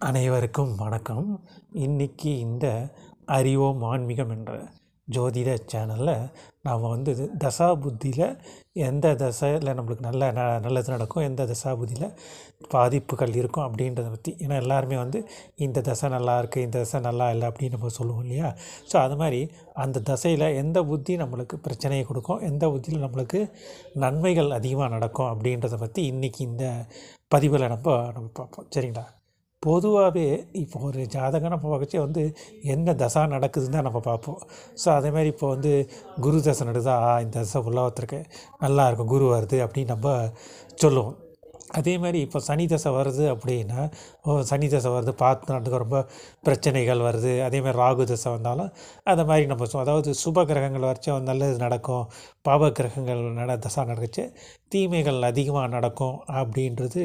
அனைவருக்கும் வணக்கம். இன்றைக்கி இந்த அறிவோம் ஆன்மீகம் என்ற ஜோதிட சேனலில் நாம் வந்து இது தசா புத்தியில் எந்த தசையில் நம்மளுக்கு நல்ல ந நல்லது நடக்கும் எந்த தசா புத்தியில் பாதிப்புகள் இருக்கும் அப்படின்றத பற்றி ஏன்னா எல்லாருமே வந்து இந்த தசை நல்லா இருக்குது இந்த தசை நல்லா இல்லை அப்படின்னு நம்ம சொல்லுவோம் இல்லையா? ஸோ அது மாதிரி அந்த தசையில் எந்த புத்தி நம்மளுக்கு பிரச்சனையை கொடுக்கும் எந்த புத்தியில் நம்மளுக்கு நன்மைகள் அதிகமாக நடக்கும் அப்படின்றத பற்றி இன்றைக்கி இந்த பதிவில் நம்ம நம்ம பார்ப்போம். சரிங்களா? பொதுவாகவே இப்போ ஒரு ஜாதகம் நம்ம பார்க்கச்சே வந்து என்ன தசா நடக்குதுன்னு தான் நம்ம பார்ப்போம். ஸோ அதேமாதிரி இப்போ வந்து குரு தசை நடக்குதா? இந்த தசை உலகத்திற்கு நல்லா இருக்கும் குரு வருது அப்படின்னு நம்ம சொல்லுவோம். அதே மாதிரி இப்போ சனி தசை வருது அப்படின்னா சனி தசை வருது பார்த்து நாட்டுக்கு ரொம்ப பிரச்சனைகள் வருது. அதே மாதிரி ராகு தசை வந்தாலும் அதை மாதிரி நம்ம சொல்லுவோம் அதாவது சுப கிரகங்கள் வரைச்சும் நல்லது நடக்கும். பாப கிரகங்கள் நட தசா நடக்குச்சு தீமைகள் அதிகமாக நடக்கும் அப்படின்றது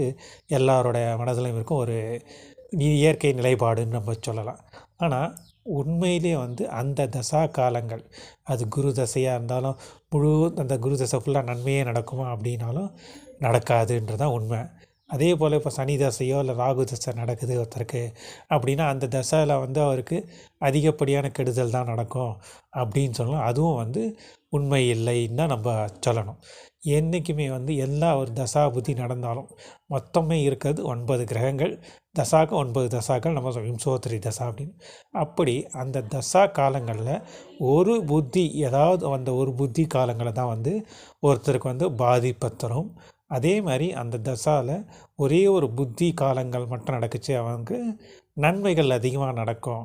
எல்லாரோடைய மனதிலையும் இருக்கும். ஒரு இயற்கை நிலைப்பாடுன்னு நம்ம சொல்லலாம். ஆனால் உண்மையிலே வந்து அந்த தசா காலங்கள் அது குரு தசையாக இருந்தாலும் முழு அந்த குரு தசை ஃபுல்லாக நன்மையே நடக்குமா அப்படின்னாலும் நடக்காதுன்றது தான் உண்மை. அதே போல் இப்போ சனி தசையோ இல்லை ராகு தசை நடக்குது ஒருத்தருக்கு அப்படின்னா அந்த தசையில் வந்து அவருக்கு அதிகப்படியான கெடுதல் தான் நடக்கும் அப்படின்னு சொல்லலாம் அதுவும் வந்து உண்மை இல்லைன்னு தான் நம்ம சொல்லணும். என்றைக்குமே வந்து எல்லா ஒரு தசா புத்தி நடந்தாலும் மொத்தமே இருக்கிறது ஒன்பது கிரகங்கள். தசாக்கு ஒன்பது தசாக்கள் நம்ம சொல்ல தசா அப்படின்னு. அப்படி அந்த தசா காலங்களில் ஒரு புத்தி ஏதாவது அந்த ஒரு புத்தி காலங்களில் தான் வந்து ஒருத்தருக்கு வந்து பாதிப்பை தரும். அதே மாதிரி அந்த தசாவில் ஒரே ஒரு புத்தி காலங்கள் மட்டும் நடக்குச்சு அவனுக்கு. நன்மைகள் அதிகமாக நடக்கும்.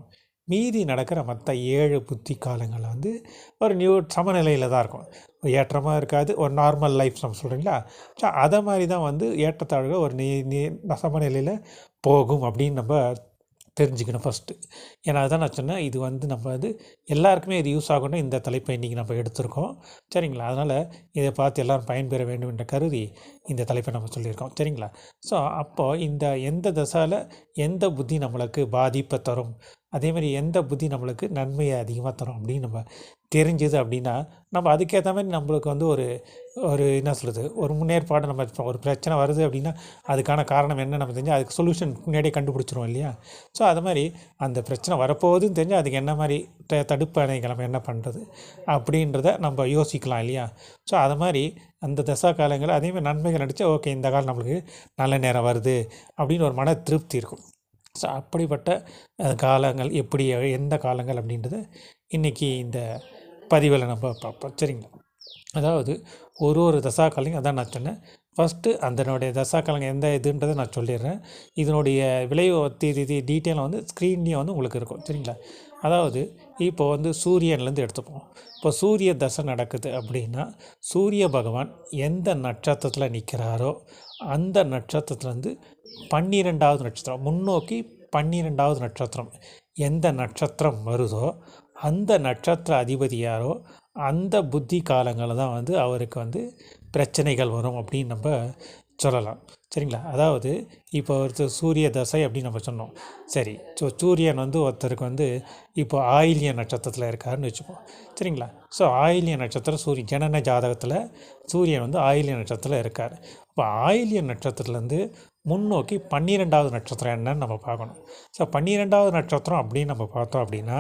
மீதி நடக்கிற மற்ற ஏழு புத்தி காலங்கள் வந்து ஒரு நியூ சமநிலையில் தான் இருக்கும். ஏற்றமாக இருக்காது. ஒரு நார்மல் லைஃப் நம்ம சொல்கிறீங்களா ஸோ அதை மாதிரி தான் வந்து ஏற்றத்தாழ்வுகள் ஒரு நீ நீ சமநிலையில் போகும் அப்படின்னு நம்ம தெரிஞ்சுக்கணும் ஃபஸ்ட்டு ஏன்னா அதுதான் நான் சொன்னேன் இது வந்து நம்ம வந்து எல்லாருக்குமே இது யூஸ் ஆகணும் இந்த தலைப்பை இன்றைக்கி நம்ம எடுத்திருக்கோம். சரிங்களா? அதனால் இதை பார்த்து எல்லோரும் பயன்பெற வேண்டும் என்ற கருதி இந்த தலைப்பை நம்ம சொல்லியிருக்கோம். சரிங்களா? ஸோ அப்போது இந்த எந்த தசாவில் எந்த புத்தி நம்மளுக்கு பாதிப்பை தரும்? அதே மாதிரி எந்த புத்தி நம்மளுக்கு நன்மையை அதிகமாக தரும் அப்படின்னு நம்ம தெரிஞ்சுது அப்படின்னா நம்ம அதுக்கேற்ற மாதிரி நம்மளுக்கு வந்து ஒரு ஒரு என்ன சொல்கிறது ஒரு முன்னேற்பாடு நம்ம இப்போ ஒரு பிரச்சனை வருது அப்படின்னா அதுக்கான காரணம் என்ன நம்ம தெரிஞ்சு அதுக்கு சொல்யூஷன் முன்னாடியே கண்டுபிடிச்சிருவோம் இல்லையா? ஸோ அது மாதிரி அந்த பிரச்சனை வரப்போகுதுன்னு தெரிஞ்சு அதுக்கு என்ன மாதிரி த தடுப்பு அணைகள் நம்ம என்ன பண்ணுறது அப்படின்றத நம்ம யோசிக்கலாம் இல்லையா? ஸோ அது மாதிரி அந்த தசா காலங்களில் அதேமாதிரி நன்மைகள் நடித்தா ஓகே இந்த காலம் நம்மளுக்கு நல்ல நேரம் வருது அப்படின்னு ஒரு மன திருப்தி இருக்கும். ஸோ அப்படிப்பட்ட காலங்கள் எப்படி எந்த காலங்கள் அப்படின்றத இன்றைக்கி இந்த பதிவில் நம்ம பார்ப்போம் சரிங்களா? அதாவது ஒரு ஒரு தசா அதான் நான் சொன்னேன். ஃபஸ்ட்டு அதனுடைய தசா எந்த இதுன்றதை நான் சொல்லிடுறேன். இதனுடைய விளைவு தீதி டீட்டெயிலாக வந்து ஸ்க்ரீன்லேயும் வந்து உங்களுக்கு இருக்கும். சரிங்களா? அதாவது இப்போ வந்து சூரியன்லேருந்து எடுத்துப்போம். இப்போ சூரிய தசை நடக்குது அப்படின்னா சூரிய பகவான் எந்த நட்சத்திரத்தில் நிற்கிறாரோ அந்த நட்சத்திரத்துலேருந்து பன்னிரெண்டாவது நட்சத்திரம் முன்னோக்கி பன்னிரெண்டாவது நட்சத்திரம் எந்த நட்சத்திரம் வருதோ அந்த நட்சத்திர அதிபதி யாரோ அந்த புத்தி காலங்களில் தான் வந்து அவருக்கு வந்து பிரச்சனைகள் வரும் அப்படின்னு நம்ம சொல்லலாம். சரிங்களா? அதாவது இப்போ ஒருத்தர் சூரிய தசை அப்படின்னு நம்ம சொன்னோம். சரி ஸோ சூரியன் வந்து ஒருத்தருக்கு வந்து இப்போ ஆயில்ய நட்சத்திரத்தில் இருக்காருன்னு வச்சுப்போம். சரிங்களா? ஸோ ஆயில்ய நட்சத்திரம் சூரியன் ஜனன ஜாதகத்தில் சூரியன் வந்து ஆயில்ய நட்சத்திரத்தில் இருக்கார். இப்போ ஆயில்ய நட்சத்திரத்துலேருந்து முன்னோக்கி பன்னிரெண்டாவது நட்சத்திரம் என்னன்னு நம்ம பார்க்கணும். ஸோ பன்னிரெண்டாவது நட்சத்திரம் அப்படின்னு நம்ம பார்த்தோம் அப்படின்னா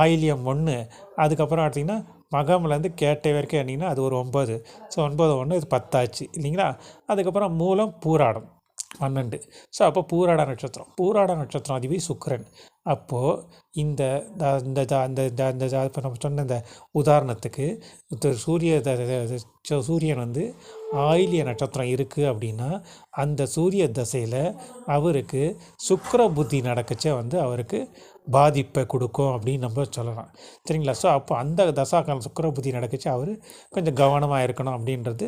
ஆயில்யம் ஒன்று அதுக்கப்புறம் பார்த்தீங்கன்னா மகம்லேருந்து கேட்டை வரைக்கும் என்னீங்கன்னா அது ஒரு ஒம்பது ஸோ ஒன்பது ஒன்று இது பத்தாச்சு இல்லைங்களா அதுக்கப்புறம் மூலம் பூராடம் பன்னெண்டு ஸோ அப்போ பூராட நட்சத்திரம் பூராட நட்சத்திரம் அதிபதி சுக்கரன் அப்போது இந்த த- இந்த ஜா- இந்த இந்த இப்போ நம்ம சொன்ன இந்த உதாரணத்துக்கு சூரிய சூரியன் வந்து ஆயிலிய நட்சத்திரம் இருக்குது அப்படின்னா அந்த சூரிய தசையில் அவருக்கு சுக்கர புத்தி நடக்கச்சே வந்து அவருக்கு பாதிப்பை கொடுக்கும் அப்படின்னு நம்ம சொல்லலாம். சரிங்களா? ஸோ அப்போ அந்த தசாக்காலம் சுக்கர புத்தி நடக்குச்சு அவர் கொஞ்சம் கவனமாக இருக்கணும் அப்படின்றது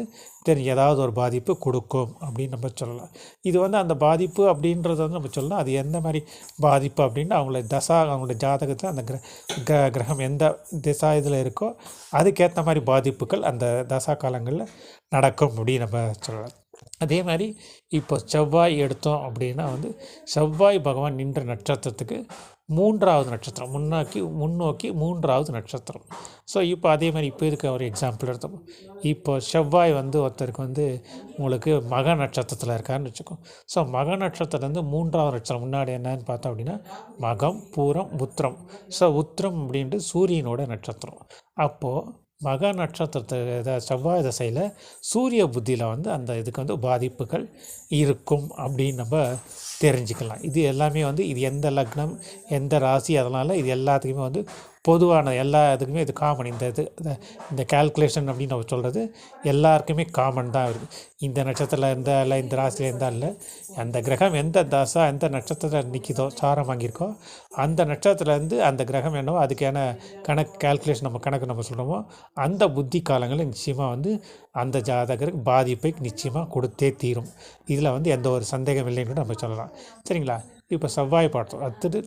தெரியும் ஏதாவது ஒரு பாதிப்பு கொடுக்கும் அப்படின்னு நம்ம சொல்லலாம். இது வந்து அந்த பாதிப்பு அப்படின்றத வந்து நம்ம சொல்லலாம். அது எந்த மாதிரி பாதிப்பு அப்படின்னு அவங்கள தசா அவங்களோட ஜாதகத்தில் அந்த கிர கிர கிரகம் எந்த திசா இதில் இருக்கோ அதுக்கேற்ற மாதிரி பாதிப்புகள் அந்த தசா காலங்களில் நடக்கும் அப்படின்னு நம்ம சொல்லலாம். அதே மாதிரி இப்போ செவ்வாய் எடுத்தோம் அப்படின்னா வந்து செவ்வாய் பகவான் நின்ற நட்சத்திரத்துக்கு மூன்றாவது நட்சத்திரம். முன்னாக்கி முன்னோக்கி மூன்றாவது நட்சத்திரம். ஸோ இப்போ அதே மாதிரி இப்போ இருக்க ஒரு எக்ஸாம்பிள் எடுத்தோம் இப்போ செவ்வாய் வந்து ஒருத்தருக்கு வந்து உங்களுக்கு மக நட்சத்திரத்தில் இருக்காருன்னு வச்சுக்கோம் ஸோ மக நட்சத்திரம் வந்து மூன்றாவது நட்சத்திரம் முன்னாடி என்னன்னு பார்த்தோம் அப்படின்னா மகம் பூரம் உத்திரம். ஸோ உத்திரம் அப்படின்ட்டு சூரியனோட நட்சத்திரம். அப்போது மக நட்சத்திரத்தை செவ்வாய் திசையில் சூரிய புத்தியில் வந்து அந்த இதுக்கு வந்து பாதிப்புகள் இருக்கும் அப்படின்னு நம்ம தெரிஞ்சுக்கலாம். இது எல்லாமே வந்து இது எந்த லக்னம் எந்த ராசி அதனால் இது எல்லாத்துக்குமே வந்து பொதுவான எல்லா இதுக்குமே இது காமன் இந்த இது இந்த- கால்குலேஷன் அப்படின்னு நம்ம சொல்கிறது எல்லாருக்குமே காமன் தான் இருக்குது இந்த நட்சத்திரத்தில் இருந்தால் இல்லை இந்த ராசியில் இருந்தால் இல்லை அந்த கிரகம் எந்த தசா எந்த நட்சத்திரத்தில் நிற்கிதோ சாரம் வாங்கியிருக்கோ அந்த நட்சத்திரத்துலேருந்து அந்த கிரகம் என்னவோ அதுக்கான கணக்கு கால்குலேஷன் நம்ம கணக்கு நம்ம சொல்கிறோமோ அந்த புத்தி காலங்களில் நிச்சயமாக வந்து அந்த ஜாதகருக்கு பாதிப்பை நிச்சயமாக கொடுத்தே தீரும். இதில் வந்து எந்த ஒரு சந்தேகம் இல்லைன்னு கூட நம்ம சொல்லலாம். சரிங்களா? இப்போ செவ்வாய் பார்த்தோம் அடுத்தது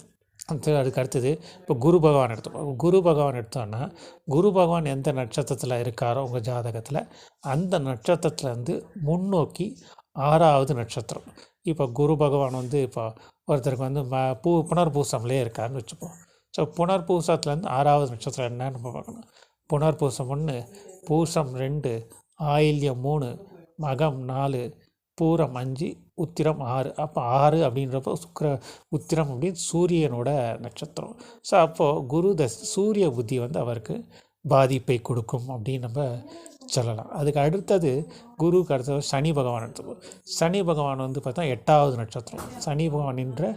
அதுக்கு அடுத்தது இப்போ குரு பகவான் எடுத்துக்கோ குரு பகவான் எடுத்தோன்னா குரு பகவான் எந்த நட்சத்திரத்தில் இருக்காரோ உங்கள் ஜாதகத்தில் அந்த நட்சத்திரத்துலேருந்து முன்னோக்கி ஆறாவது நட்சத்திரம். இப்போ குரு பகவான் வந்து இப்போ ஒருத்தருக்கு வந்து ம பூ புனர்பூசம்லேயே இருக்காருன்னு வச்சுப்போம் ஸோ புனர்பூசத்துலேருந்து ஆறாவது நட்சத்திரம் என்னன்னு நம்ம பார்க்கணும். புனர்பூசம் ஒன்று பூசம் ரெண்டு ஆயில்யம் மூணு மகம் நாலு பூரம் அஞ்சு உத்திரம் ஆறு. அப்போ ஆறு அப்படின்றப்போ சுக்கர உத்திரம் அப்படின்னு சூரியனோட நட்சத்திரம். ஸோ அப்போது குரு தஸ் சூரிய புத்தி வந்து அவருக்கு பாதிப்பை கொடுக்கும் அப்படின்னு நம்ம சொல்லலாம். அதுக்கு அடுத்தது குருவுக்கு அடுத்தது சனி பகவான் எடுத்துப்போம் சனி பகவான் வந்து பார்த்தா எட்டாவது நட்சத்திரம். சனி பகவான் என்ற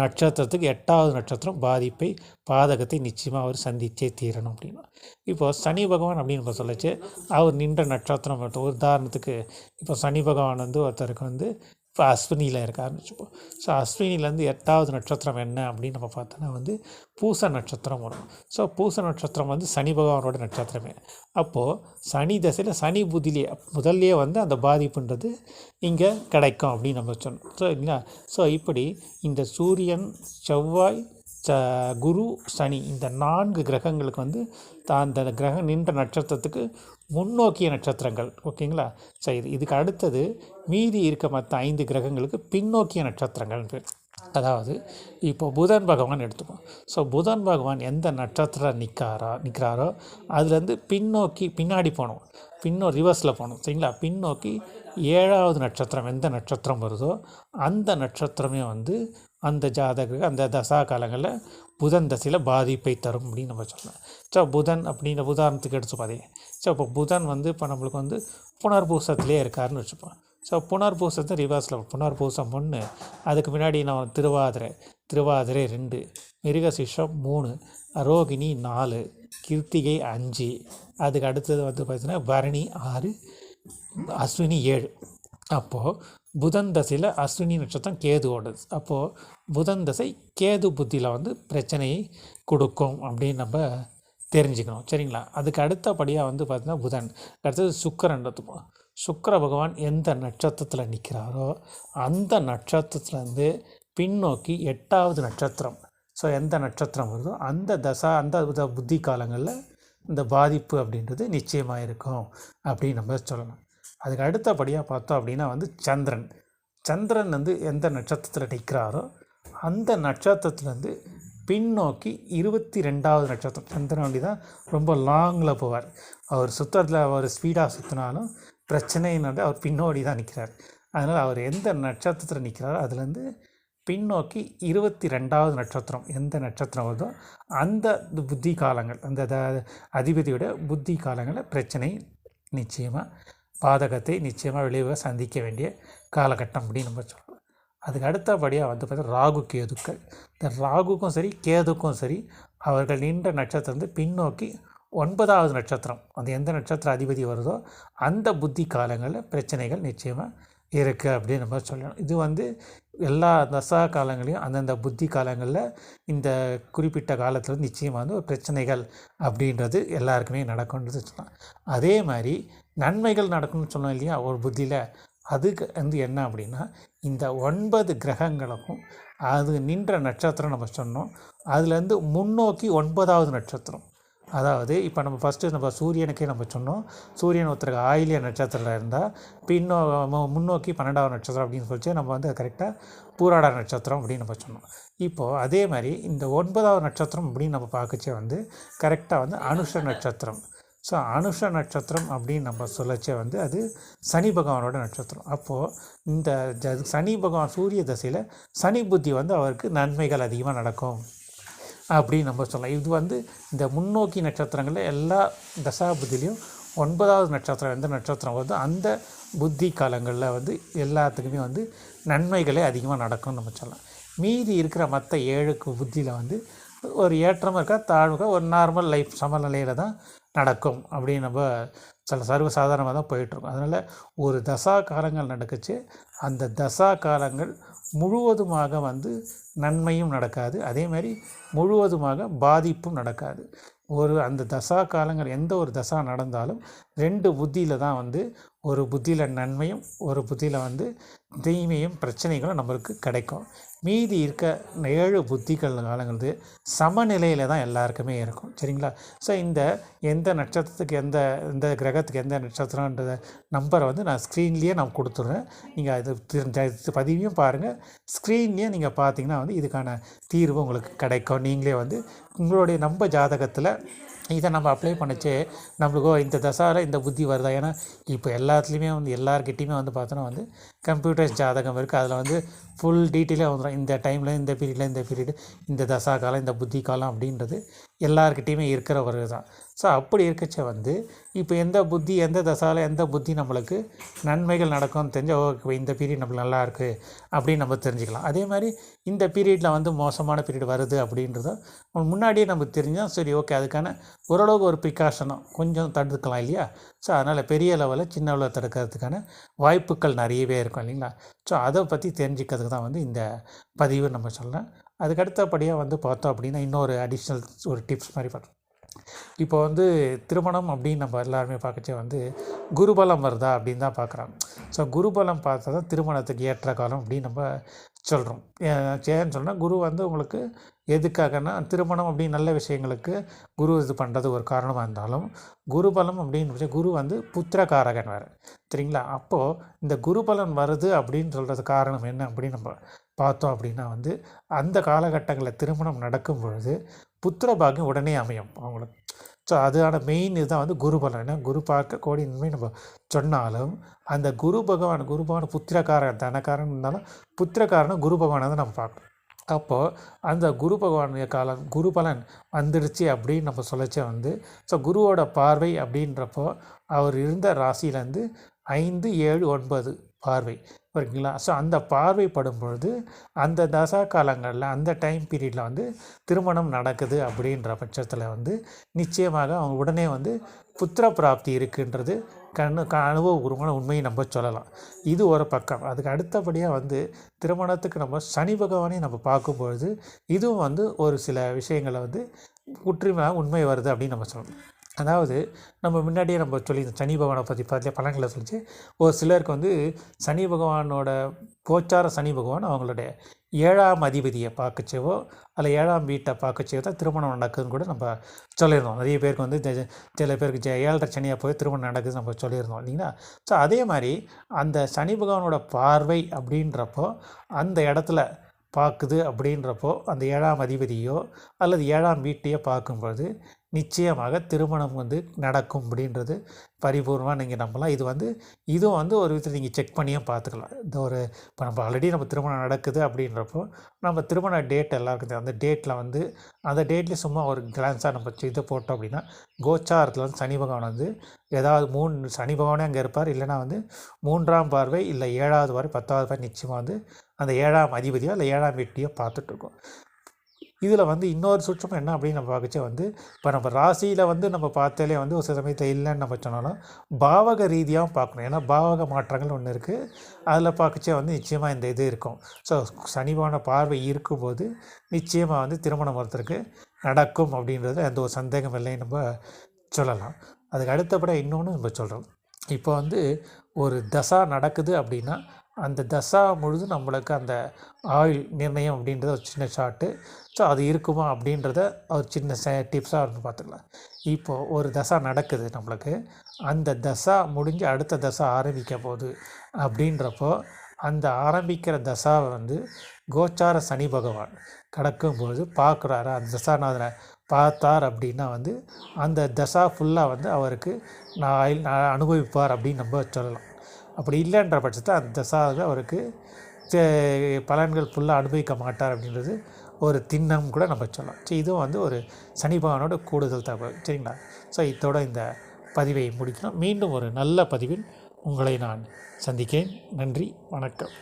நட்சத்திரத்துக்கு எட்டாவது நட்சத்திரம் பாதிப்பை பாதகத்தை நிச்சயமாக அவர் சந்தித்தே தீரணும் அப்படின்னா. இப்போது சனி பகவான் அப்படின்னு நம்ம சொல்லச்சு அவர் நின்ற நட்சத்திரம் ஒரு உதாரணத்துக்கு இப்போ சனி பகவான் வந்து ஒருத்தருக்கு வந்து இப்போ அஸ்வினியில் இருக்காருன்னு வச்சுப்போம் ஸோ அஸ்வினிலேருந்து எட்டாவது நட்சத்திரம் என்ன அப்படின்னு நம்ம பார்த்தோன்னா வந்து பூச நட்சத்திரம் வரும். ஸோ பூச நட்சத்திரம் வந்து சனி பகவானோட நட்சத்திரமே. அப்போது சனி தசையில் சனி புதிலே முதல்லையே வந்து அந்த பாதிப்புன்றது இங்கே கிடைக்கும் அப்படின்னு நம்ம சொன்னோம். ஸோ இல்லைங்களா? ஸோ இப்படி இந்த சூரியன் செவ்வாய் ச குரு சனி இந்த நான்கு கிரகங்களுக்கு வந்து தான் அந்த கிரகம் நின்ற நட்சத்திரத்துக்கு முன்னோக்கிய நட்சத்திரங்கள் ஓகேங்களா? சரி இது இதுக்கு அடுத்தது மீதி இருக்க மற்ற ஐந்து கிரகங்களுக்கு பின்னோக்கிய நட்சத்திரங்கள் பேர் அதாவது இப்போ புதன் பகவான் எடுத்துப்போம் ஸோ புதன் பகவான் எந்த நட்சத்திரம் நிற்காரா நிற்கிறாரோ அதுலேருந்து பின்னோக்கி பின்னாடி போகணும் பின்னோ ரிவர்ஸில் போகணும் சரிங்களா? பின்னோக்கி ஏழாவது நட்சத்திரம் எந்த நட்சத்திரம் வருதோ அந்த நட்சத்திரமே வந்து அந்த ஜாதக அந்த தசா காலங்களில் புதன் தசையில் பாதிப்பை தரும் அப்படின்னு நம்ம சொல்லலாம். ஸோ புதன் அப்படின்ற உதாரணத்துக்கு எடுத்து பார்த்தீங்க ஸோ இப்போ புதன் வந்து இப்போ நம்மளுக்கு வந்து புனர்பூசத்துலேயே இருக்காருன்னு வச்சுப்போம். ஸோ புனர்பூசத்தை ரிவர்ஸில் புனர்பூசம் ஒன்று அதுக்கு முன்னாடி நான் திருவாதிரை திருவாதிரை ரெண்டு மிருகசிஷம் மூணு ரோகிணி நாலு கிருத்திகை அஞ்சு அதுக்கு அடுத்தது வந்து பார்த்திங்கன்னா பரணி ஆறு அஸ்வினி ஏழு. அப்போது புதன் தசையில் அஸ்வினி நட்சத்திரம் கேது ஓடுது. அப்போது புதன் தசை கேது புத்தியில் வந்து பிரச்சனையை கொடுக்கும் அப்படின்னு நம்ம தெரிஞ்சுக்கணும். சரிங்களா? அதுக்கு அடுத்தபடியாக வந்து பார்த்திங்கன்னா புதன். அடுத்தது சுக்கரன் சுக்கர பகவான் எந்த நட்சத்திரத்தில் நிற்கிறாரோ அந்த நட்சத்திரத்துலேருந்து பின்னோக்கி எட்டாவது நட்சத்திரம். ஸோ எந்த நட்சத்திரம் வருதோ அந்த தசா அந்த புத்தி காலங்களில் இந்த பாதிப்பு அப்படின்றது நிச்சயமாக இருக்கும் அப்படின்னு நம்ம சொல்லலாம். அதுக்கு அடுத்தபடியாக பார்த்தோம் அப்படின்னா வந்து சந்திரன். சந்திரன் வந்து எந்த நட்சத்திரத்தில் நிற்கிறாரோ அந்த நட்சத்திரத்துலேருந்து பின்னோக்கி இருபத்தி ரெண்டாவது நட்சத்திரம். சந்திரன் வண்டி தான் ரொம்ப லாங்கில் போவார். அவர் சுத்தத்தில் அவர் ஸ்பீடாக சுற்றினாலும் பிரச்சனைன்னு அவர் பின்னோடி தான் நிற்கிறார் அதனால் அவர் எந்த நட்சத்திரத்தில் நிற்கிறாரோ அதுலேருந்து பின்னோக்கி இருபத்தி ரெண்டாவது நட்சத்திரம் எந்த நட்சத்திரம் வருதோ அந்த புத்தி காலங்கள் அந்த அதிபதியோட புத்தி காலங்களில் பிரச்சனை நிச்சயமாக பாதகத்தை நிச்சயமாக விளைவாக சந்திக்க வேண்டிய காலகட்டம் அப்படின்னு நம்ம சொல்லலாம். அதுக்கு அடுத்தபடியாக வந்து பார்த்தீங்கன்னா ராகு கேதுக்கள். இந்த ராகுக்கும் சரி கேதுக்கும் சரி அவர்கள் நின்ற நட்சத்திரம் வந்து பின்னோக்கி ஒன்பதாவது நட்சத்திரம். அந்த எந்த நட்சத்திர அதிபதி வருதோ அந்த புத்தி காலங்களில் பிரச்சனைகள் நிச்சயமாக இருக்குது அப்படின்னு நம்ம சொல்லணும். இது வந்து எல்லா தசா காலங்களையும் அந்தந்த புத்தி காலங்களில் இந்த குறிப்பிட்ட காலத்தில் நிச்சயமாக வந்து ஒரு பிரச்சனைகள் அப்படின்றது எல்லாருக்குமே நடக்கும்ன்றது சொல்லலாம். அதே மாதிரி நன்மைகள் நடக்கும்னு சொன்னோம் இல்லையா ஒரு புத்தியில் அதுக்கு வந்து என்ன அப்படின்னா இந்த ஒன்பது கிரகங்களுக்கும் அது நின்ற நட்சத்திரம் நம்ம சொன்னோம். அதுலேருந்து முன்னோக்கி ஒன்பதாவது நட்சத்திரம். அதாவது இப்போ நம்ம ஃபஸ்ட்டு நம்ம சூரியனுக்கே நம்ம சொன்னோம். சூரியன் ஒருத்தருக்கு ஆயிலிய நட்சத்திரத்தில் இருந்தால் பின்னோ முன்னோக்கி பன்னெண்டாவது நட்சத்திரம் அப்படின்னு சொல்லிச்சு. நம்ம வந்து கரெக்டாக பூராட நட்சத்திரம் அப்படின்னு நம்ம சொன்னோம். இப்போது அதே மாதிரி இந்த ஒன்பதாவது நட்சத்திரம் அப்படின்னு நம்ம பார்க்கச்சே வந்து கரெக்டாக வந்து அனுஷ நட்சத்திரம். ஸோ அனுஷ நட்சத்திரம் அப்படின்னு நம்ம சொல்லச்சே வந்து அது சனி பகவானோட நட்சத்திரம். அப்போது இந்த ஜ- சனி பகவான் சூரிய தசையில் சனி புத்தி வந்து அவருக்கு நன்மைகள் அதிகமாக நடக்கும் அப்படின்னு நம்ம சொல்லலாம். இது வந்து இந்த முன்னோக்கி நட்சத்திரங்களில் எல்லா தசாபுத்திலையும் ஒன்பதாவது நட்சத்திரம் எந்த நட்சத்திரம் வருதோ அந்த புத்தி காலங்களில் வந்து எல்லாத்துக்குமே வந்து நன்மைகளே அதிகமாக நடக்கும்னு நம்ம சொல்லலாம். மீதி இருக்கிற மற்ற ஏழுக்கு புத்தியில் வந்து ஒரு ஏற்றமாக இருக்கா தாழ்வுக்கா ஒரு நார்மல் லைஃப் சமநிலையில் தான் நடக்கும் அப்படின்னு நம்ம சில சர்வசாதாரணமாக தான் போயிட்டுருக்கோம். அதனால் ஒரு தசா காலங்கள் நடக்குச்சு. அந்த தசா காலங்கள் முழுவதுமாக வந்து நன்மையும் நடக்காது. அதே மாதிரி முழுவதுமாக பாதிப்பும் நடக்காது. ஒரு அந்த தசா காலங்கள் எந்த ஒரு தசா நடந்தாலும் ரெண்டு புத்தியில் தான் வந்து ஒரு புத்தியில் நன்மையும் ஒரு புத்தியில் வந்து தீமையும் பிரச்சனைகளும் நம்மளுக்கு கிடைக்கும். மீதி இருக்க ஏழு புத்திகள் காலங்கள் வந்து சமநிலையில் தான் எல்லாருக்குமே இருக்கும். சரிங்களா? ஸோ இந்த எந்த நட்சத்திரத்துக்கு எந்த இந்த கிரகத்துக்கு எந்த நட்சத்திரன்ற நம்பரை வந்து நான் ஸ்க்ரீன்லேயே நான் கொடுத்துட்றேன். நீங்கள் அது பதிவையும் பாருங்கள் ஸ்க்ரீன்லேயே நீங்கள் பார்த்தீங்கன்னா வந்து இதுக்கான தீர்வு உங்களுக்கு கிடைக்கும். நீங்களே வந்து உங்களுடைய நம்ம ஜாதகத்தில் இதை நம்ம அப்ளை பண்ணிச்சு நம்மளுக்கோ இந்த தசாவில் இந்த புத்தி வருதா? ஏன்னா இப்போ எல்லாத்துலேயுமே வந்து எல்லாருக்கிட்டையுமே வந்து பார்த்தோன்னா வந்து கம்ப்யூட்டர்ஸ் ஜாதகம் இருக்குது அதில் வந்து ஃபுல் டீட்டெயிலாக வந்துடும் இந்த டைமில் இந்த பீரியடில் இந்த பீரியடு இந்த தசா காலம் இந்த புத்தி காலம் அப்படின்றது எல்லார்கிட்டேயுமே இருக்கிற ஒரு தான் ஸோ அப்படி இருக்கச்ச வந்து இப்போ எந்த புத்தி எந்த தசாவில் எந்த புத்தி நம்மளுக்கு நன்மைகள் நடக்கும்னு தெரிஞ்ச ஓகே இந்த பீரியட் நம்மளுக்கு நல்லா இருக்குது அப்படின்னு நம்ம தெரிஞ்சுக்கலாம். அதே மாதிரி இந்த பீரியடில் வந்து மோசமான பீரியட் வருது அப்படின்றத முன்னாடியே நம்ம தெரிஞ்சால் சரி ஓகே அதுக்கான ஓரளவுக்கு ஒரு ப்ரிகாஷனும் கொஞ்சம் தடுக்கலாம் இல்லையா? ஸோ அதனால் பெரிய லெவலில் சின்ன லெவலில் தடுக்கிறதுக்கான வாய்ப்புகள் நிறையவே இருக்கும் இல்லைங்களா? ஸோ அதை பற்றி தெரிஞ்சுக்கிறதுக்கு தான் வந்து இந்த பதிவு நம்ம சொல்லலாம் அதுக்கு அடுத்தபடியாக வந்து பார்த்தோம் அப்படின்னா இன்னொரு அடிஷ்னல் ஒரு டிப்ஸ் மாதிரி பார்த்தோம் இப்போ வந்து திருமணம் அப்படின்னு நம்ம எல்லாருமே பார்க்கச்சே வந்து குருபலம் வருதா அப்படின்னு தான் பார்க்குறாங்க. ஸோ குருபலம் பார்த்தா தான் திருமணத்துக்கு ஏற்ற காலம் அப்படின்னு நம்ம சொல்கிறோம் ஏன்னு சொன்னால் குரு வந்து உங்களுக்கு எதுக்காகன்னா திருமணம் அப்படின்னு நல்ல விஷயங்களுக்கு குரு இது பண்ணுறது ஒரு காரணமாக இருந்தாலும் குருபலம் அப்படின்னு குரு வந்து புத்திரகாரகன் வேறு. சரிங்களா? அப்போது இந்த குருபலன் வருது அப்படின்னு சொல்கிறது காரணம் என்ன அப்படின்னு நம்ம பார்த்தோம் அப்படின்னா வந்து அந்த காலகட்டங்களில் திருமணம் நடக்கும் பொழுது புத்திர பாக்கியம் உடனே அமையும் அவங்களுக்கு. ஸோ அதுக்கான மெயின் இதுதான் வந்து குரு பலன் ஏன்னா குரு பார்க்க கோடி நன்மை நம்ம சொன்னாலும் அந்த குரு பகவான் குரு பகவான் புத்திரக்காரன் தனக்காரன் இருந்தாலும் புத்திரக்காரனும் குரு பகவானை தான் நம்ம பார்க்கணும். அப்போது அந்த குரு பகவானுடைய காலம் குரு பலன் வந்துடுச்சு அப்படின்னு நம்ம சொல்லச்சே வந்து ஸோ குருவோட பார்வை அப்படின்றப்போ அவர் இருந்த ராசியிலேருந்து ஐந்து ஏழு ஒன்பது பார்வை. ஓகேங்களா ஸோ அந்த பார்வைப்படும் பொழுது அந்த தசா காலங்களில் அந்த டைம் பீரியடில் வந்து திருமணம் நடக்குது அப்படின்ற பட்சத்தில் வந்து நிச்சயமாக அவங்க உடனே வந்து புத்திர பிராப்தி இருக்குன்றது கண்ணு க அனுபவபூர்வமான உண்மையை நம்ம சொல்லலாம். இது ஒரு பக்கம். அதுக்கு அடுத்தபடியாக வந்து திருமணத்துக்கு நம்ம சனி பகவானை நம்ம பார்க்கும்பொழுது இதுவும் வந்து ஒரு சில விஷயங்களை வந்து முற்றிலுமாக உண்மை வருது அப்படின்னு நம்ம சொல்லணும். அதாவது நம்ம முன்னாடியே நம்ம சொல்லி சனி பகவானை பற்றி பார்த்து பழங்களை சொல்லிச்சு. ஒரு சிலருக்கு வந்து சனி பகவானோட கோச்சார சனி பகவான் அவங்களுடைய ஏழாம் அதிபதியை பார்க்கச்சேவோ அல்ல ஏழாம் வீட்டை பார்க்கச்சேவோ தான் திருமணம் நடக்குதுன்னு கூட நம்ம சொல்லியிருந்தோம். நிறைய பேருக்கு வந்து சில பேருக்கு ஜ ஏழரை சனியாக போய் திருமணம் நடக்குதுன்னு நம்ம சொல்லியிருந்தோம் இல்லைங்களா? ஸோ அதே மாதிரி அந்த சனி பகவானோட பார்வை அப்படின்றப்போ அந்த இடத்துல பார்க்குது அப்படின்றப்போ அந்த ஏழாம் அதிபதியோ அல்லது ஏழாம் வீட்டையோ பார்க்கும்பொழுது நிச்சயமாக திருமணம் வந்து நடக்கும் அப்படின்றது பரிபூர்ணமாக நீங்கள் நம்பலாம். இது வந்து இதுவும் வந்து ஒரு விதத்தில் நீங்கள் செக் பண்ணியும் பார்த்துக்கலாம். இந்த ஒரு இப்போ நம்ம ஆல்ரெடி நம்ம திருமணம் நடக்குது அப்படின்றப்போ நம்ம திருமண டேட் எல்லாருக்கும் அந்த டேட்டில் வந்து அந்த டேட்லேயே சும்மா ஒரு கிளான்ஸாக நம்ம இதை போட்டோம் அப்படின்னா கோச்சாரத்தில் வந்து சனி பகவான் வந்து ஏதாவது மூணு சனி பகவானே அங்கே இருப்பார். இல்லைன்னா வந்து மூன்றாம் பார்வை இல்லை ஏழாவது பார்வை பத்தாவது பார்வை நிச்சயமாக வந்து அந்த ஏழாம் அதிபதியோ இல்லை ஏழாம் வெட்டியோ பார்த்துட்ருக்கோம் இதில் வந்து இன்னொரு சுற்றம் என்ன அப்படின்னு நம்ம பார்க்கச்சே வந்து இப்போ நம்ம ராசியில் வந்து நம்ம பார்த்தாலே வந்து ஒரு சில சமயத்தில் இல்லைன்னு நம்ம சொன்னாலும் பாவக ரீதியாகவும் பார்க்கணும். ஏன்னா பாவக மாற்றங்கள் ஒன்று இருக்குது அதில் பார்க்கச்சே வந்து நிச்சயமாக இந்த இது இருக்கும். ஸோ சனிவான பார்வை இருக்கும்போது நிச்சயமாக வந்து திருமணம் ஒருத்தருக்கு நடக்கும் அப்படின்றது எந்த ஒரு சந்தேகம் இல்லைன்னு நம்ம சொல்லலாம். அதுக்கு அடுத்தபடியாக இன்னொன்று நம்ம சொல்கிறோம் இப்போ வந்து ஒரு தசா நடக்குது அப்படின்னா அந்த தசா முழுது நம்மளுக்கு அந்த ஆயில் நிர்ணயம் அப்படின்றத ஒரு சின்ன ஷார்ட்டு ஸோ அது இருக்குமா அப்படின்றத ஒரு சின்ன ச டிப்ஸாக இருந்து பார்த்துக்கலாம். இப்போது ஒரு தசா நடக்குது நம்மளுக்கு. அந்த தசா முடிஞ்சு அடுத்த தசா ஆரம்பிக்க போகுது அப்படின்றப்போ அந்த ஆரம்பிக்கிற தசாவை வந்து கோச்சார சனி பகவான் கடக்கும்போது பார்க்குறாரு? அந்த தசாநாதனை பார்த்தார் அப்படின்னா வந்து அந்த தசா ஃபுல்லாக வந்து அவருக்கு நான் நான் அனுபவிப்பார் அப்படின்னு நம்ம சொல்லலாம். அப்படி இல்லைன்ற பட்சத்தில் அந்த தசாவை அவருக்கு பலன்கள் ஃபுல்லாக அனுபவிக்க மாட்டார் அப்படின்றது ஒரு திண்ணம் கூட நம்ம சொல்லலாம். ஸோ இதுவும் வந்து ஒரு சனிபகவானோட கூடுதல் தகவல். சரிங்களா? ஸோ இதோட இந்த பதிவை முடிக்கலாம் மீண்டும் ஒரு நல்ல பதிவில் உங்களை நான் சந்திக்கிறேன். நன்றி வணக்கம்.